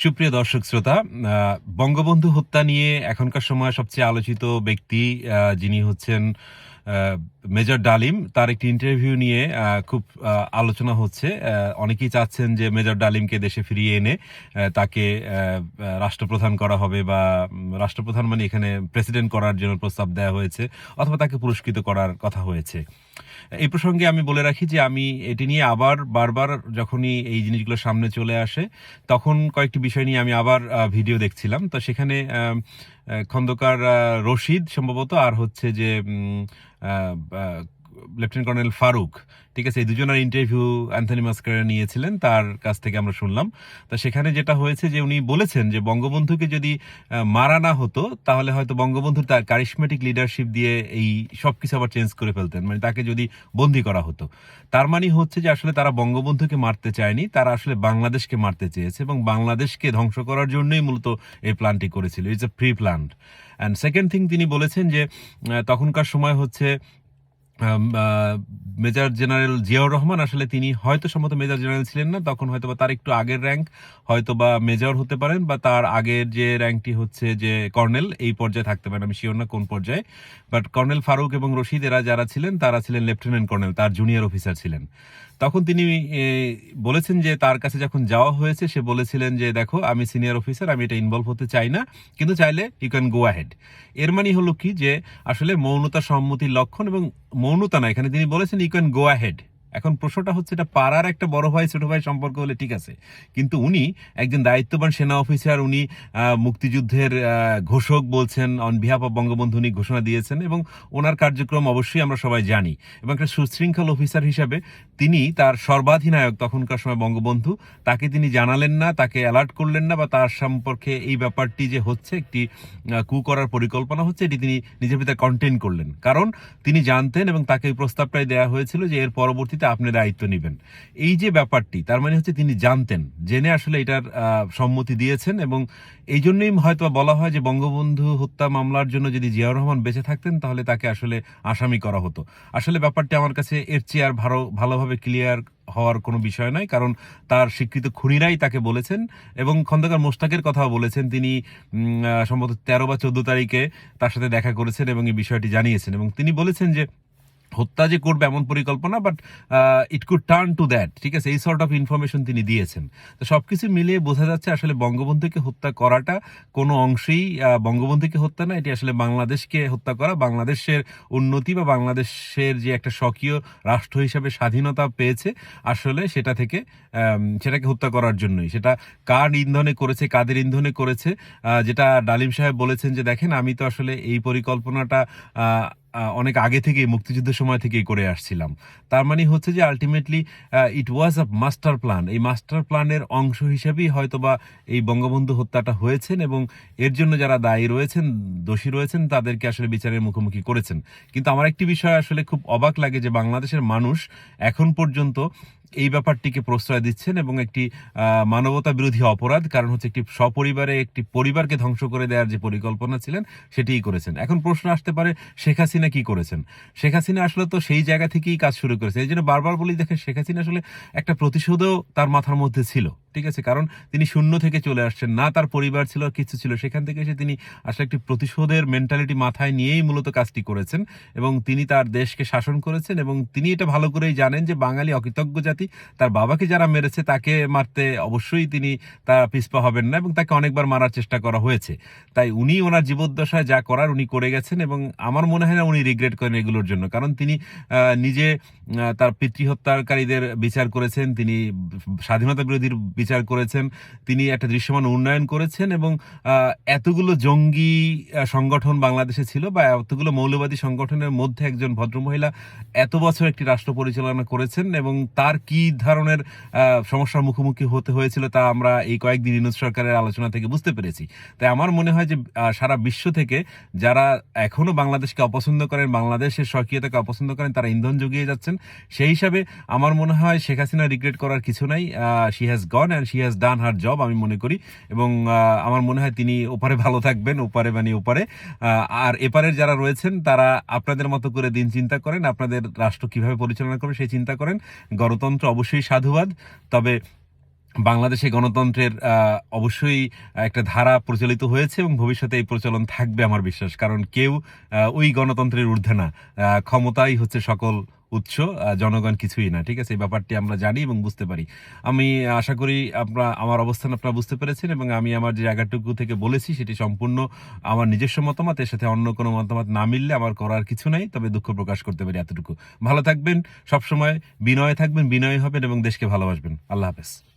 সুপ্রিয় দর্শক শ্রোতা বঙ্গবন্ধু হত্যা নিয়ে এখনকার সময় সবচেয়ে আলোচিত ব্যক্তি যিনি হচ্ছেন মেজর ডালিম তার একটি ইন্টারভিউ নিয়ে খুব আলোচনা হচ্ছে। অনেকেই চাচ্ছেন যে মেজর ডালিমকে দেশে ফিরিয়ে এনে তাকে রাষ্ট্রপ্রধান করা হবে বা রাষ্ট্রপ্রধান মানে এখানে প্রেসিডেন্ট করার জন্য প্রস্তাব দেওয়া হয়েছে অথবা তাকে পুরস্কৃত করার কথা হয়েছে। এই প্রসঙ্গে আমি বলে রাখি যে আমি এটি নিয়ে আবার বারবার যখনই এই জিনিসগুলো সামনে চলে আসে, তখন কয়েকটি বিষয় নিয়ে আমি আবার ভিডিও দেখছিলাম। তো সেখানে খন্দকার রশিদ সম্ভবত আর হচ্ছে যে লেফটেন্যান্ট কর্নেল ফারুক ঠিক আছে, এই দুজনের ইন্টারভিউ অ্যান্থনি মাস্কারে নিয়েছিলেন, তার কাছ থেকে আমরা শুনলাম। তা সেখানে যেটা হয়েছে যে উনি বলেছেন যে বঙ্গবন্ধুকে যদি মারা না হতো, তাহলে হয়তো বঙ্গবন্ধুর তার কারিশমেটিক লিডারশিপ দিয়ে এই সব কিছু আবার চেঞ্জ করে ফেলতেন মানে তাকে যদি বন্দি করা হতো। তার মানে হচ্ছে যে আসলে তারা বঙ্গবন্ধুকে মারতে চায়নি, তারা আসলে বাংলাদেশকে মারতে চেয়েছে এবং বাংলাদেশকে ধ্বংস করার জন্যই মূলত এই প্ল্যানটি করেছিল। It's a pre plan and second thing তিনি বলেছেন যে তখনকার সময় হচ্ছে মেজর জেনারেল জিয়াউর রহমান, আসলে তিনি হয়তো সম্ভবত মেজর জেনারেল ছিলেন না, তখন হয়তো বা তার একটু আগের র্যাঙ্ক হয়তো বা মেজর হতে পারেন, বা তার আগের যে র্যাঙ্কটি হচ্ছে যে কর্নেল, এই পর্যায়ে থাকতে পারেন, আমি শিওর না কোন পর্যায়ে বাট কর্নেল ফারুক এবং রশিদ এরা যারা ছিলেন, তারা ছিলেন লেফটেন্যান্ট কর্নেল, তার জুনিয়র অফিসার ছিলেন। তখন তিনি বলেছেন যে তার কাছে যখন যাওয়া হয়েছে, সে বলেছিলেন যে, দেখো, আমি সিনিয়র অফিসার আমি এটা ইনভলভ হতে চাই না, কিন্তু চাইলে ইউ ক্যান গো আহেড এর মানে হলো কি? যে আসলে মৌনতা সম্মতির লক্ষণ এবং মৌনতা না, এখানে তিনি বলেছেন ইউ ক্যান গো আহেড এখন প্রশ্নটা হচ্ছে, এটা পাড়ার একটা বড় ভাই, ছোট ভাই সম্পর্ক হলে ঠিক আছে। কিন্তু উনি একজন দায়িত্ববান সেনা অফিসার, উনি মুক্তিযুদ্ধের ঘোষক বলছেন অন বিহাফ অফ বঙ্গবন্ধু উনি ঘোষণা দিয়েছেন এবং ওনার কার্যক্রম অবশ্যই আমরা সবাই জানি। এবং একটা সুশৃঙ্খল অফিসার হিসাবে তিনি তার সর্বাধিনায়ক তখনকার সময় বঙ্গবন্ধু, তাকে তিনি জানালেন না, তাকে অ্যালার্ট করলেন না বা তার সম্পর্কে এই ব্যাপারটি যে হচ্ছে, একটি কু করার পরিকল্পনা হচ্ছে, এটি তিনি নিজের ভিতরে কন্টেন করলেন। কারণ তিনি জানতেন এবং তাকে এই প্রস্তাবটাই দেওয়া হয়েছিল যে এর পরবর্তীতে আপনি দায়িত্ব নেবেন। এই যে ব্যাপারটি, তার মানে হচ্ছে তিনি জানতেন, জেনে আসলে এটার সম্মতি দিয়েছেন এবং এই জন্যই হয়তো বলা হয় যে বঙ্গবন্ধু হত্যা মামলার জন্য যদি জিয়াউর রহমান বেঁচে থাকতেন, তাহলে তাকে আসলে আসামি করা হতো। আসলে ব্যাপারটি আমার কাছে এর চেয়ে আর ভালো, ভালোভাবে ক্লিয়ার হওয়ার কোনো বিষয় নয়, কারণ তার স্বীকৃত খুনিরাই তাকে বলেছেন এবং খন্দকার মোস্তাকের কথাও বলেছেন। তিনি সম্ভবত তেরো বা চোদ্দ তারিখে তার সাথে দেখা করেছেন এবং এই বিষয়টি জানিয়েছেন এবং তিনি বলেছেন যে হত্যা যে করবে এমন পরিকল্পনা but it could turn to that ঠিক আছে? এই সর্ট অফ ইনফরমেশন তিনি দিয়েছেন। তো সবকিছু মিলিয়ে বোঝা যাচ্ছে আসলে বঙ্গবন্ধুকে হত্যা করাটা কোনো অংশেই বঙ্গবন্ধুকে হত্যা না, এটি আসলে বাংলাদেশকে হত্যা করা। বাংলাদেশের উন্নতি বা বাংলাদেশের যে একটা স্বকীয় রাষ্ট্র হিসাবে স্বাধীনতা পেয়েছে, আসলে সেটা থেকে সেটাকে হত্যা করার জন্যই। সেটা কার ইন্ধনে করেছে, কাদের ইন্ধনে করেছে যেটা ডালিম সাহেব বলেছেন যে, দেখেন, আমি তো আসলে এই পরিকল্পনাটা অনেক আগে থেকে মুক্তিযুদ্ধের সময় থেকেই করে আসছিলাম। তার মানে হচ্ছে যে ultimately it was a master plan এই মাস্টার প্ল্যানের অংশ হিসেবেই হয়তোবা এই বঙ্গবন্ধু হত্যাটা হয়েছেন এবং এর জন্য যারা দায়ী রয়েছেন, দোষী রয়েছেন, তাদেরকে আসলে বিচারের মুখোমুখি করেছেন। কিন্তু আমার একটি বিষয় আসলে খুব অবাক লাগে যে বাংলাদেশের মানুষ এখন পর্যন্ত এই ব্যাপারটিকে প্রশ্রয় দিচ্ছেন এবং একটি মানবতা বিরোধী অপরাধ, কারণ হচ্ছে একটি সপরিবারে একটি পরিবারকে ধ্বংস করে দেওয়ার যে পরিকল্পনা ছিলেন, সেটিই করেছেন। এখন প্রশ্ন আসতে পারে, শেখ হাসিনা কি করেছেন? শেখ হাসিনা আসলে তো সেই জায়গা থেকেই কাজ শুরু করেছে। এই জন্য বারবার বলি, দেখেন শেখ হাসিনা আসলে একটা প্রতিশোধও তার মাথার মধ্যে ছিল। ঠিক আছে, কারণ তিনি শূন্য থেকে চলে আসছেন। না তার পরিবার ছিল কিছু ছিল। সেখান থেকে এসে তিনি আসলে একটি প্রতিশোধের মেন্টালিটি মাথায় নিয়েই মূলত কাজটি করেছেন এবং তিনি তার দেশকে শাসন করেছেন এবং তিনি এটা ভালো করেই জানেন যে বাঙালি অকৃতজ্ঞ জাতি, তার বাবাকে যারা মেরেছে তাকে মারতে অবশ্যই তিনি তার পিছপা হবেন না এবং তাকে অনেকবার মারার চেষ্টা করা হয়েছে। তাই উনি ওনার জীবদ্দশায় যা করার উনি করে গেছেন এবং আমার মনে হয় না উনি রিগ্রেট করেন এগুলোর জন্য। কারণ তিনি নিজে তার পিতৃহত্যাকারীদের বিচার করেছেন, তিনি স্বাধীনতা বিরোধীর বিচার করেছেন, তিনি একটা দৃশ্যমান উন্নয়ন করেছেন এবং এতগুলো জঙ্গি সংগঠন বাংলাদেশে ছিল বা এতগুলো মৌলবাদী সংগঠনের মধ্যে একজন ভদ্রমহিলা এত বছর একটি রাষ্ট্র পরিচালনা করেছেন এবং তার কি ধরনের সমস্যার মুখোমুখি হতে হয়েছিল তা আমরা এই কয়েকদিন ইনুজ সরকারের আলোচনা থেকে বুঝতে পেরেছি। তাই আমার মনে হয় যে সারা বিশ্ব থেকে যারা এখনও বাংলাদেশকে অপছন্দ করেন, বাংলাদেশের স্বকীয়তাকে অপছন্দ করেন, তারা ইন্ধন জুগিয়ে যাচ্ছেন। সেই হিসাবে আমার মনে হয় শেখ হাসিনা রিগ্রেট করার কিছু নাই she has gone and she has done her job আমি মনে করি। এবং আমার মনে হয় তিনি ওপারে ভালো থাকবেন, ওপারে মানে ওপারে। আর এপারের যারা রয়েছেন, তারা আপনাদের মতো করে দিন চিন্তা করেন, আপনাদের রাষ্ট্র কীভাবে পরিচালনা করবে সেই চিন্তা করেন। গণতন্ত্র অবশ্যই সাধুবাদ, তবে বাংলাদেশে গণতন্ত্রের অবশ্যই একটা ধারা প্রচলিত হয়েছে এবং ভবিষ্যতে এই প্রচলন থাকবে আমার বিশ্বাস। কারণ কেউ ওই গণতন্ত্রের ঊর্ধ্বে না। ক্ষমতাই হচ্ছে সকল উৎস জনগণ কিছুই না, ঠিক আছে? এই ব্যাপারটি আমরা জানি এবং বুঝতে পারি। আমি আশা করি আপনার, আমার অবস্থান আপনারা বুঝতে পেরেছেন এবং আমি আমার যে জায়গাটুকু থেকে বলেছি সেটি সম্পূর্ণ আমার নিজস্ব মতামত, এর সাথে অন্য কোনো মতামত না মিললে আমার করার কিছু নাই, তবে দুঃখ প্রকাশ করতে পারি এতটুকু। ভালো থাকবেন, সবসময় বিনয় থাকবেন, বিনয় হবেন এবং দেশকে ভালোবাসবেন। আল্লাহ হাফেজ।